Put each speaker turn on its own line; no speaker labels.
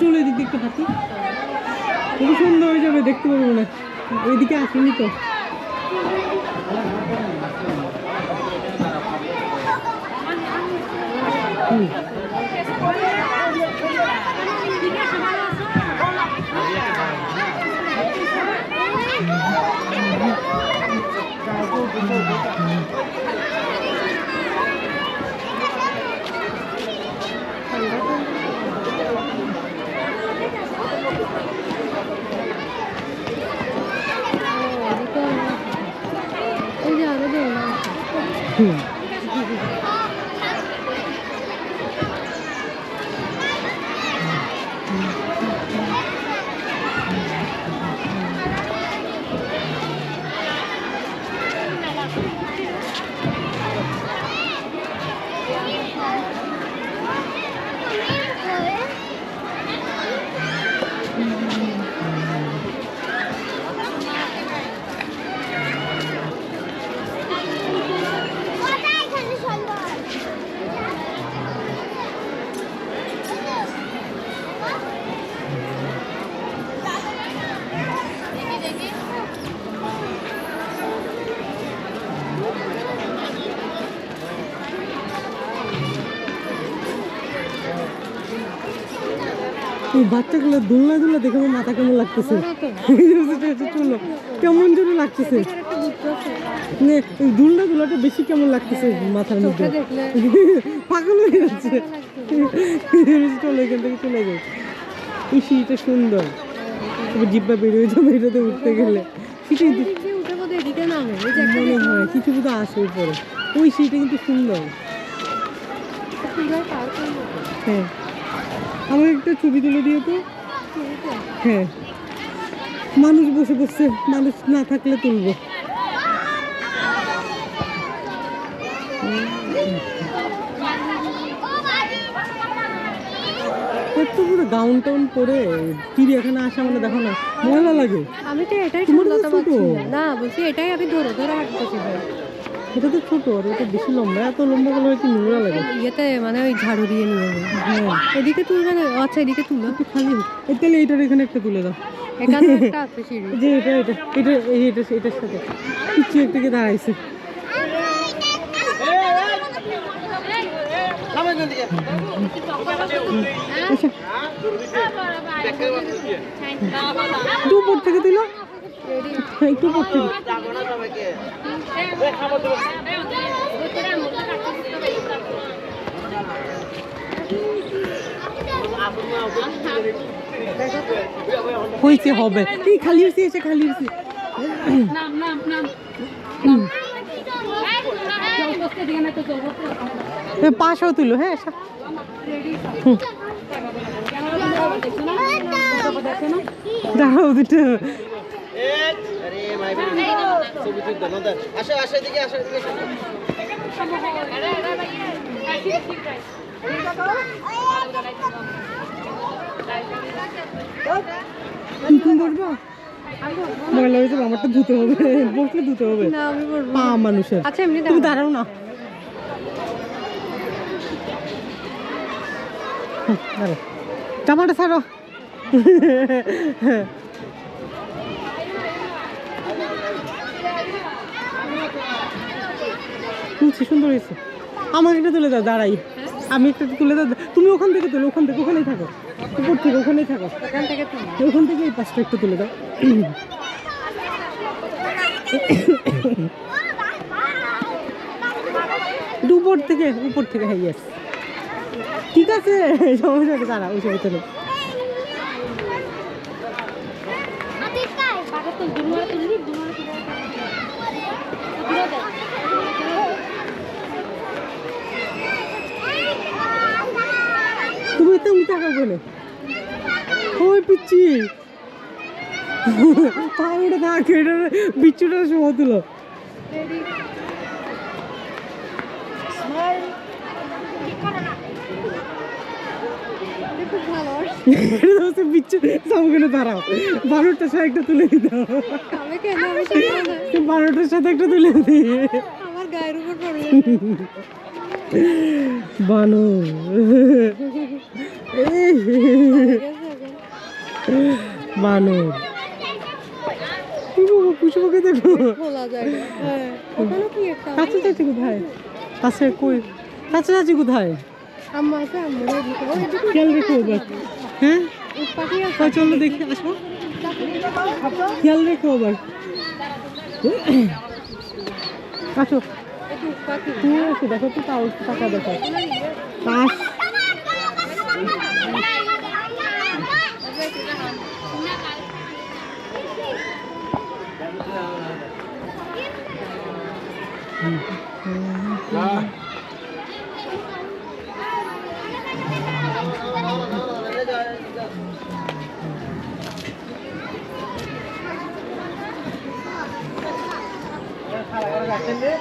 চলো এদিক দেখতে হাঁটি। খুব সুন্দর হয়ে যাবে দেখতে পাবো না ওইদিকে আসেনি তো। হুম। বাচ্চাগুলো দোলনা দোলনা দেখে আমার মাথা কেমন লাগতেছে? চলো কেমন যেন লাগতেছে। দুলনা দুলাটা বেশি কেমন লাগতেছে মাথার মধ্যে? পাগল হয়ে যাচ্ছে। চলো এখান থেকে চলে যাই এই সিঁড়িটা সুন্দর। জিব্বা বেরিয়ে যাবে এটাতে উঠতে গেলে। মনে হয় কিছু বোধ আসে উপরে। ওই সিঁড়িটা কিন্তু সুন্দর। হ্যাঁ। আমার একটা ছবি তুলে দিও তো হ্যাঁ মানুষ বসে বসে মানুষ না থাকলে তুলবো এত পুরো গাউন টাউন পরে চিড়িয়াখানা আসা মানে দেখো না মজা লাগে
আমি তো এটাই। না। বলছি এটাই আমি ধরে ধরে হাঁটতেছি।
এটা তো ছোট আর এটা বেশি লম্বা। এত লম্বা গেলে হয়তো নোংরা লাগে?
ইয়েতে মানে ওই ঝাড়ু দিয়ে নিয়ে যাবে।
হ্যাঁ।
এদিকে তুলবে না আচ্ছা এদিকে তুলো।
একটু খালি। তাহলে এটার এখানে একটা তুলে দাও।
এখানে একটা আছে সিঁড়ি।
যে এটা এটা এটা এই এটা এটার সাথে। কিছু একটাকে দাঁড়াইছে। আচ্ছা। একটু উপর থেকে দিল হ্যাঁ, একটু হয়েছে হবে। এই খালি হয়েছে এসে খালি হয়েছে পাশেও তুলো হ্যাঁ। দাঁড়াও দুটো
আরে মাই ছবি তুলতে না আসো আসো এদিকে আসো এদিকে
হয়েছে আমারটা ধুতে হবে বসলে ধুতে হবে
না আমি বলব
পা মানুষের
আচ্ছা এমনি
তুমি
দাঁড়াও।
না দাঁড়াও জামাটা ছাড়ো তুলছি সুন্দর হয়েছে। আমার একটা তুলে দাও দাঁড়াই। আমি একটা তুলে দাও তুমি ওখান থেকে তুলো ওখান থেকে ওখানেই থাকো। উপর থেকে ওখানেই থাকো। ওখান থেকে এই পাঁচটা একটু তুলে দাও। উপর থেকে উপর থেকে হ্যাঁ yes. ঠিক আছে সমস্যা দাঁড়া ওই সময় চলো। তুমি তো থাকো বলে ওই পিচ্ছি পাউডার থাক এটা বিচ্ছুটা এটা হচ্ছে দাঁড়াও। বারোটার সাথে একটা তুলে দিতে
না।
বারোটার সাথে একটা তুলে দিই
আমার গায়ের উপর
বানর। বানর বাবা, পুষ্পকে দেখো।
হ্যাঁ
চাচা চাচি কোথায়? কাছে কই? চাচা চাচি কোথায়? খেয়াল রেখো হ্যাঁ?
পাখি
ওই চলো দেখি আসো খেয়াল রেখো আবার আসো। তুমি আসো দেখো তো তাও টাকা দেখো পাঁচ
খালা করে রাখছেন রে